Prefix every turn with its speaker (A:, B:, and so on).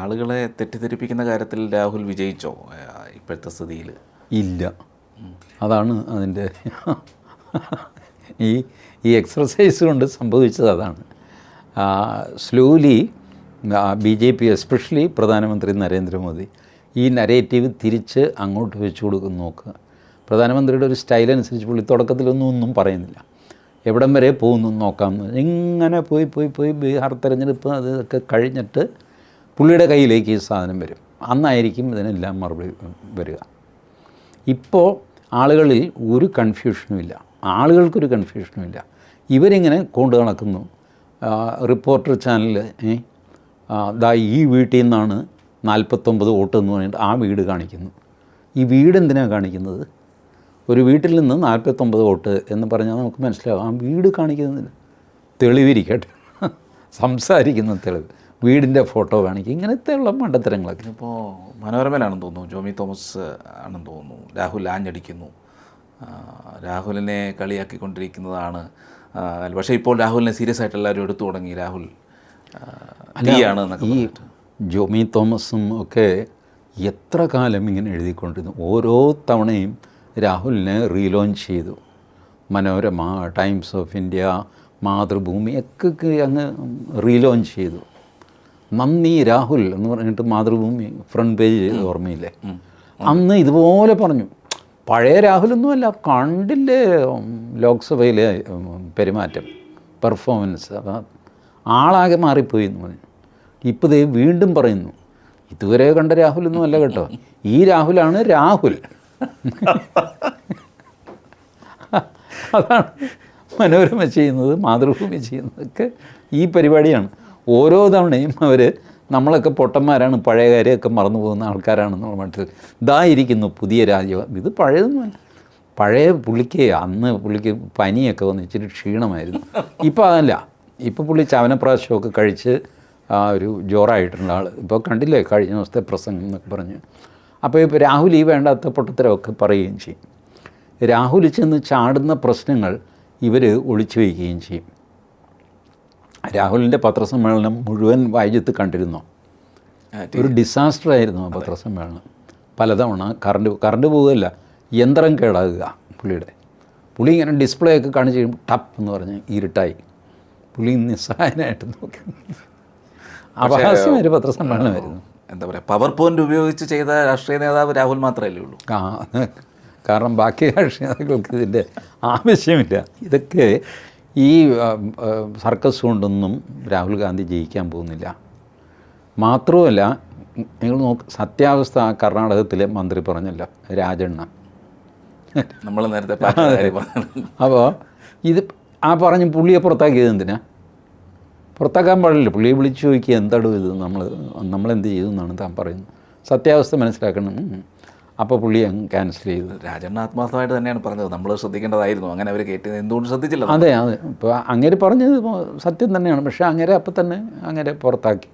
A: ആളുകളെ തെറ്റിദ്ധരിപ്പിക്കുന്ന കാര്യത്തിൽ രാഹുൽ വിജയിച്ചോ? ഇപ്പോഴത്തെ സ്ഥിതിയിൽ.
B: ഇല്ല. അതാണ് അതിന്റെ ഈ ഈ എക്സർസൈസ് കൊണ്ട് സംഭവിച്ചത് അതാണ്. Slowly B J P especially പ്രധാനമന്ത്രി നരേന്ദ്രമോദി ഈ നരേറ്റീവ് തിരിച്ച് അങ്ങോട്ട് വെച്ചു കൊടുക്കുന്ന നോക്കുക പ്രധാനമന്ത്രിയുടെ ഒരു സ്റ്റൈൽ അനുസരിച്ച് പുള്ളി തുടക്കത്തിലൊന്നും ഒന്നും പറയുന്നില്ല. എവിടം വരെ പോകുന്നു നോക്കാം ഇങ്ങനെ പോയി പോയി പോയി ബീഹാർ തെരഞ്ഞെടുപ്പ് അതൊക്കെ കഴിഞ്ഞിട്ട് പുള്ളിയുടെ കയ്യിലേക്ക് ഈ സാധനം വരും. അന്നായിരിക്കും ഇതിനെല്ലാം മറുപടി വരിക. ഇപ്പോൾ ആളുകളിൽ ഒരു കൺഫ്യൂഷനും ഇല്ല. ആളുകൾക്കൊരു കൺഫ്യൂഷനും ഇല്ല. ഇവരിങ്ങനെ കൊണ്ടു നടക്കുന്നു. റിപ്പോർട്ടർ ചാനൽ ദാ ഈ വീട്ടിൽ നിന്നാണ് നാൽപ്പത്തൊമ്പത് വോട്ട് എന്ന് പറഞ്ഞിട്ട് ആ വീട് കാണിക്കുന്നു. ഈ വീട് എന്തിനാണ് കാണിക്കുന്നത്? ഒരു വീട്ടിൽ നിന്ന് നാൽപ്പത്തൊമ്പത് വോട്ട് എന്ന് പറഞ്ഞാൽ നമുക്ക് മനസ്സിലാകും ആ വീട് കാണിക്കുന്നില്ല തെളിവിരിക്കട്ടെ. സംസാരിക്കുന്ന തെളിവ്. വീടിന്റെ ഫോട്ടോ വേണമെങ്കിൽ ഇങ്ങനത്തെയുള്ള മണ്ടത്തരങ്ങളൊക്കെ.
A: ഇപ്പോൾ മനോരമയിലാണെന്ന് തോന്നുന്നു. ജോമി തോമസ് ആണെന്ന് തോന്നുന്നു. രാഹുൽ ആഞ്ഞടിക്കുന്നു. രാഹുലിനെ കളിയാക്കിക്കൊണ്ടിരിക്കുന്നതാണ് പക്ഷേ ഇപ്പോൾ രാഹുലിനെ സീരിയസ് ആയിട്ട് എല്ലാവരും എടുത്തു തുടങ്ങി. രാഹുൽ
B: ഈ ജോമി തോമസും ഒക്കെ എത്ര കാലം ഇങ്ങനെ എഴുതിക്കൊണ്ടിരുന്നു. ഓരോ തവണയും രാഹുലിനെ റീലോഞ്ച് ചെയ്തു. Manorama Times of India Mathrubhumi ഒക്കെ അങ്ങ് റീലോഞ്ച് ചെയ്തു. നന്ദി രാഹുൽ എന്ന് പറഞ്ഞിട്ട് മാതൃഭൂമി ഫ്രണ്ട് പേജ് ഓർമ്മയില്ലേ? അന്ന് ഇതുപോലെ പറഞ്ഞു. പഴയ രാഹുലൊന്നുമല്ല കണ്ടില്ലേ ലോക്സഭയിലെ പെരുമാറ്റം പെർഫോമൻസ് ആളാകെ മാറിപ്പോയി എന്ന് പറഞ്ഞു. ഇപ്പോൾ ദേ വീണ്ടും പറയുന്നു ഇതുവരെ കണ്ട രാഹുലൊന്നും അല്ല കേട്ടോ. ഈ രാഹുലാണ് രാഹുൽ. അതാണ് മനോരമ ചെയ്യുന്നത് മാതൃഭൂമി ചെയ്യുന്നതൊക്കെ ഈ പരിപാടിയാണ്. ഓരോ തവണയും അവർ നമ്മളൊക്കെ പൊട്ടന്മാരാണ് പഴയ കാര്യമൊക്കെ മറന്നു പോകുന്ന ആൾക്കാരാണെന്നുള്ള മട്ടിൽ ഇതായിരിക്കുന്നു പുതിയ രാജ്യം. ഇത് പഴയതൊന്നുമല്ല പഴയ പുള്ളിക്ക് അന്ന് പുള്ളിക്ക് പനിയൊക്കെ വന്ന് ഇച്ചിരി ക്ഷീണമായിരുന്നു. ഇപ്പോൾ അതല്ല. ഇപ്പോൾ പുള്ളി ചവനപ്രാശമൊക്കെ കഴിച്ച് ആ ഒരു ജോറായിട്ടുള്ള ആൾ ഇപ്പോൾ കണ്ടില്ലേ കഴിഞ്ഞ ദിവസത്തെ പ്രസംഗം എന്നൊക്കെ പറഞ്ഞ്. അപ്പോൾ ഇപ്പോൾ രാഹുൽ ഈ വേണ്ടാത്ത പൊട്ടത്തരമൊക്കെ പറയുകയും ചെയ്യും. രാഹുൽ ചെന്ന് ചാടുന്ന പ്രശ്നങ്ങൾ ഇവർ ഒളിച്ചു വയ്ക്കുകയും ചെയ്യും. രാഹുലിന്റെ പത്രസമ്മേളനം മുഴുവൻ വായിച്ചത്ത് കണ്ടിരുന്നോ. ഒരു ഡിസാസ്റ്റർ ആയിരുന്നു ആ പത്രസമ്മേളനം. പലതവണ കറണ്ട് കറണ്ട് പോവുകയല്ല യന്ത്രം കേടാകുക പുള്ളിയുടെ. പുള്ളി ഇങ്ങനെ ഡിസ്പ്ലേ ഒക്കെ കാണിച്ച് കഴിയുമ്പോൾ ടപ്പ് എന്ന് പറഞ്ഞ് ഇരുട്ടായി. പുള്ളി നിസ്സഹായനായിട്ട് നോക്കി. അപഹാസ്യമായൊരു പത്രസമ്മേളനമായിരുന്നു.
A: എന്താ പറയുക പവർ പോയിന്റ് ഉപയോഗിച്ച് ചെയ്ത രാഷ്ട്രീയ നേതാവ് രാഹുൽ മാത്രമല്ലേ ഉള്ളൂ.
B: ആ കാരണം ബാക്കി രാഷ്ട്രീയ നേതാക്കൾക്ക് ഇതിന്റെ ആവശ്യമില്ല. ഇതൊക്കെ ഈ സർക്കസ് കൊണ്ടൊന്നും രാഹുൽ ഗാന്ധി ജയിക്കാൻ പോകുന്നില്ല. മാത്രവുമല്ല നിങ്ങൾ നോക്ക് സത്യാവസ്ഥ കർണാടകത്തിലെ മന്ത്രി പറഞ്ഞല്ലോ രാജണ്ണ.
A: നമ്മൾ നേരത്തെ
B: അപ്പോൾ ഇത് ആ പറഞ്ഞ് പുള്ളിയെ പുറത്താക്കിയത് എന്തിനാ? പുറത്താക്കാൻ പാടില്ല. പുള്ളിയെ വിളിച്ചു ചോദിക്കുക എന്താണ് ഇത്? നമ്മൾ നമ്മളെന്ത് ചെയ്തു? എന്നാണ് താൻ പറയുന്നത്. സത്യാവസ്ഥ മനസ്സിലാക്കണം. അപ്പോൾ പുള്ളിയെ ക്യാൻസൽ ചെയ്തു.
A: രാജണ്ണ ആത്മാർത്ഥമായിട്ട് തന്നെയാണ് പറഞ്ഞത്. നമ്മൾ ശ്രദ്ധിക്കേണ്ടതായിരുന്നു. അങ്ങനെ അവർ കേട്ടി എന്തുകൊണ്ട് ശ്രദ്ധിച്ചില്ല
B: അതെ അതെ. ഇപ്പോൾ അങ്ങനെ പറഞ്ഞത് സത്യം തന്നെയാണ്. പക്ഷേ അങ്ങനെ അപ്പം തന്നെ അങ്ങനെ പുറത്താക്കി.